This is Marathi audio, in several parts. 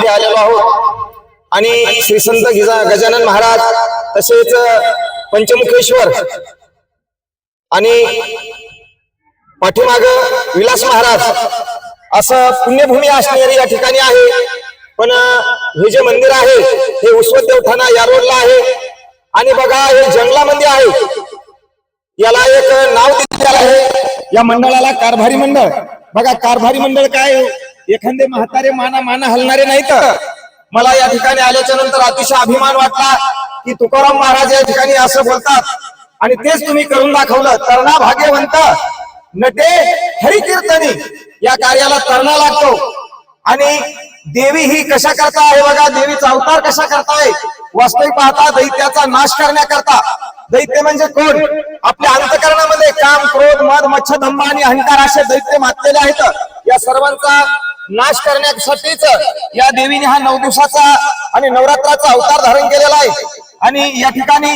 मध्ये आलेलो आहोत. आणि श्री संत गिजा गजानन महाराज तसेच पंचमुखेश्वर आणि पाठीमाग विलास महाराज असं पुण्यभूमी असणारी या ठिकाणी आहे. पण हे जे मंदिर आहे हे उस्वत देवठाणा या रोडला आहे. आणि बघा हे जंगलामध्ये आहे. याला एक नाव दिलेलं आहे. या मंडळाला कारभारी मंडळ. बघा कारभारी मंडळ काय एखादे म्हातारे माना माना हलणारे नाहीत. मला या ठिकाणी आल्याच्यानंतर अतिशय अभिमान वाटला की तुकाराम महाराज या ठिकाणी असं बोलतात. आणि तेच तुम्ही करून दाखवलं. तरणा भाग्यवंत नटे हरिकीर्तनी. या कार्याला तरणा लागतो. आणि देवी ही कशा करता आहे बघा? देवीचा अवतार कशा करताय? वास्तविक पाहता दैत्याचा नाश करण्याकरता. दैत्य म्हणजे कोण? आपल्या अंतकरणामध्ये काम क्रोध मद मच्छदंभ आणि अहंकार असे दैत्य मातलेले आहेत. या सर्वांचा नाश करण्यासाठीच या देवीने हा नऊ दिवसाचा आणि नवरात्राचा अवतार धारण केलेला आहे. आणि या ठिकाणी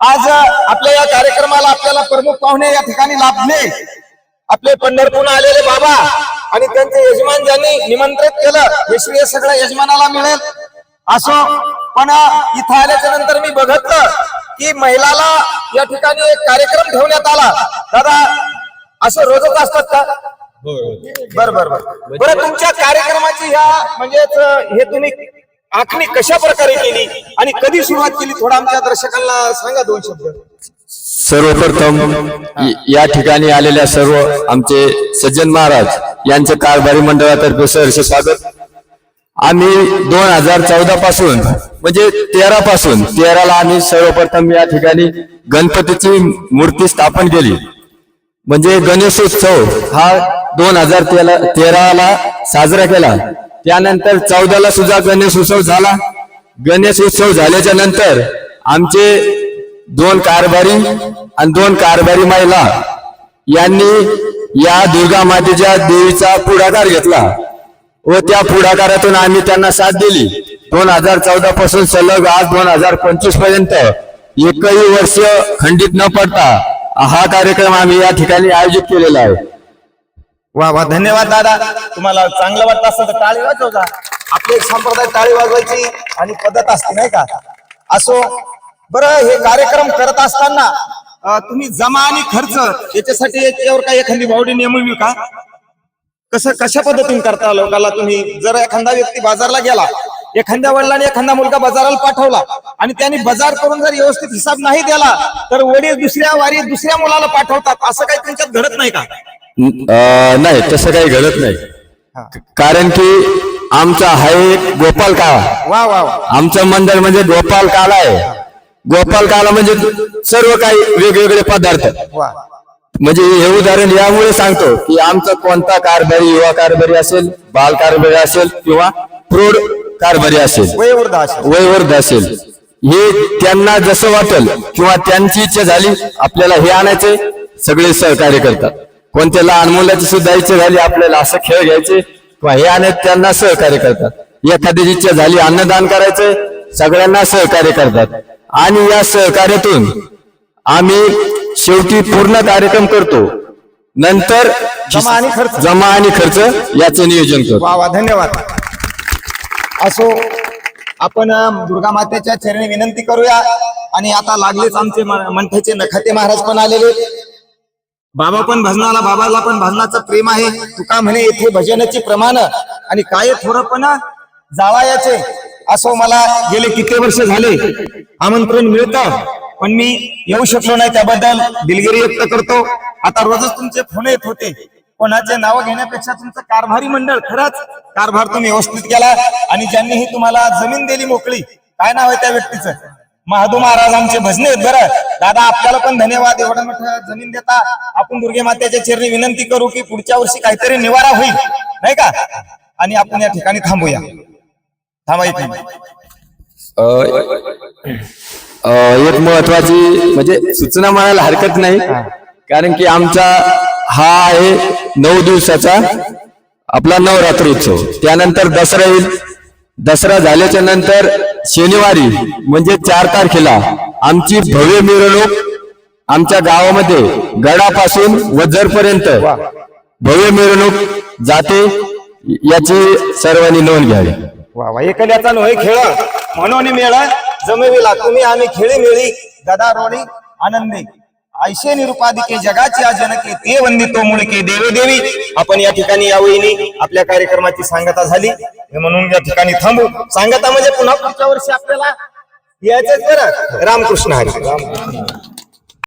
आज आपल्या या कार्यक्रमाला आपल्याला प्रमुख पाहुणे या ठिकाणी लाभले. आपले पंढरपूर आलेले बाबा आणि त्यांचे यजमान ज्यांनी निमंत्रित केलं हे श्रेय सगळं यजमानाला मिळेल. असो पण इथं आल्याच्यानंतर मी बघतलं की महिलाला या ठिकाणी एक कार्यक्रम ठेवण्यात आला. दादा असं रोजच असतात का? बर बर बर. बरं तुमच्या कार्यक्रमाची ह्या म्हणजेच हे तुम्ही आखणी कशा प्रकारे केली? आणि कधी सुरुवात केली? थोडं आमच्या दर्शकांना सांगा दोन शब्द. सर्वप्रथम य- ठिकाणी आलेल्या सर्व आमचे सज्जन महाराज यांचे कारभारी मंडळातर्फे सहर्ष स्वागत. आम्ही दोन हजार चौदा पासून म्हणजे तेरा पासून तेराला आम्ही सर्वप्रथम या ठिकाणी गणपतीची मूर्ती स्थापन केली. म्हणजे गणेशोत्सव हा दोन हजार तेरा तेराला साजरा केला. त्यानंतर चौदाला सुद्धा गणेश उत्सव झाला. गणेश उत्सव झाल्याच्यानंतर आमचे दोन कारभारी आणि दोन कारभारी महिला यांनी या दुर्गा मातेच्या देवीचा पुढाकार घेतला व त्या पुढाकारातून आम्ही त्यांना साथ दिली. दोन हजार चौदा पासून सलग आज दोन हजार पंचवीसपर्यंत एकही वर्ष खंडित न पडता हा कार्यक्रम आम्ही या ठिकाणी आयोजित केलेला आहे. वा वा धन्यवाद दादा. तुम्हाला चांगलं वाटत असेल तर टाळी वाजव का आपले एक संप्रदाय टाळी वाजवायची आणि पद्धत असते नाही का? असो बरं हे कार्यक्रम करत असताना तुम्ही जमा आणि खर्च याच्यासाठी याच्यावर काही एखादी बावडी नेमवी का? कसं कशा पद्धतीने करता लोकांना तुम्ही? जर एखादा व्यक्ती बाजारला गेला एखाद्या वडिलाने एखादा मुलगा बाजाराला पाठवला आणि त्यांनी बाजार करून जर व्यवस्थित हिसाब नाही दिला तर वडील दुसऱ्या वारी दुसऱ्या मुलाला पाठवतात असं काही तुमच्यात घडत नाही का? नाही तसं काही घडत नाही. कारण की आमचा हा एक गोपाल काळा. आमचं मंडळ म्हणजे गोपाल काला आहे. गोपाल काला म्हणजे सर्व काही वेगवेगळे पदार्थ. म्हणजे हे उदाहरण यामुळे सांगतो की आमचा कोणता कारभारी युवा कारभारी असेल बाल कारभारी असेल किंवा प्रौढ कारभारी असेल. वयवर्ध असेल. हे त्यांना जसं वाटेल किंवा त्यांची इच्छा झाली आपल्याला हे आणायचे सगळे सहकार्य करतात. कोणत्या लहान मुलाची सुद्धा इच्छा झाली आपल्याला असं खेळ घ्यायचे किंवा हे आणायचे त्यांना सहकार्य करतात. एखाद्याची इच्छा झाली अन्नदान करायचं सगळ्यांना सहकार्य करतात. आणि या सहकार्यातून आम्ही शेवटी पूर्ण कार्यक्रम करतो. नंतर जमा आणि खर्च. जमा आणि खर्च याचं नियोजन करतो. वा वा धन्यवाद. असो आपण दुर्गा मातेच्या चरणी विनंती करूया. आणि आता लागलेच आमचे म- मंठ्याचे नखाते महाराज पण आलेले. बाबा पण भजनाला बाबाला पण भजनाचं प्रेम आहे. तुका म्हणे येथे भजनाचे प्रमाण आणि काय थोडंपणा जावायाचे असो मला गेले किती वर्ष झाले. आमंत्रण मिळतं पण मी येऊ शकलो नाही त्याबद्दल. दिलगिरी व्यक्त करतो. आता रोजच तुमचे फोन येत होते. कोणाचे नाव घेण्यापेक्षा तुमचं कारभारी मंडळ खरंच कारभार तुम्ही व्यवस्थित केला आणि ज्यांनी ही तुम्हाला जमीन दिली मोकळी. काय नाव आहे त्या व्यक्तीचं? महादू महाराज आमचे भजने आहेत बरं. दादा आपल्याला पण धन्यवाद. एवढं मोठं जमीन देता. आपण दुर्गे मात्याच्या चरणी विनंती करू की पुढच्या वर्षी काहीतरी निवारा होईल. नाही का? आणि आपण या ठिकाणी थांबूया. थांबा एक एक महत्वाची म्हणजे सूचना म्हणायला हरकत नाही. कारण की आमचा हा आहे नऊ दिवसाचा आपला नवरात्र उत्सव. त्यानंतर दसरा येईल. दसरा झाल्याच्यानंतर शनिवारी म्हणजे चार तारखेला आमची भव्य मिरवणूक आमच्या गावामध्ये गडापासून वजरपर्यंत भव्य मिरवणूक जाते याची सर्वांनी नोंद घ्यावी. वा वा. एकल्याचा नोय खेळ म्हणून मेळा जमविला तुम्ही आम्ही खेळी मिळी गदारोणी आनंदी. ऐशे निरुपाधिके जगाची जनके ते वंदितो मुळके देवदेवी आपण या ठिकाणी यावेळी आपल्या कार्यक्रमाची सांगता झाली. हे म्हणून या ठिकाणी थांबू. सांगता म्हणजे पुन्हा पुढच्या वर्षी आपल्याला यायचंच बरं. रामकृष्ण हरी. राम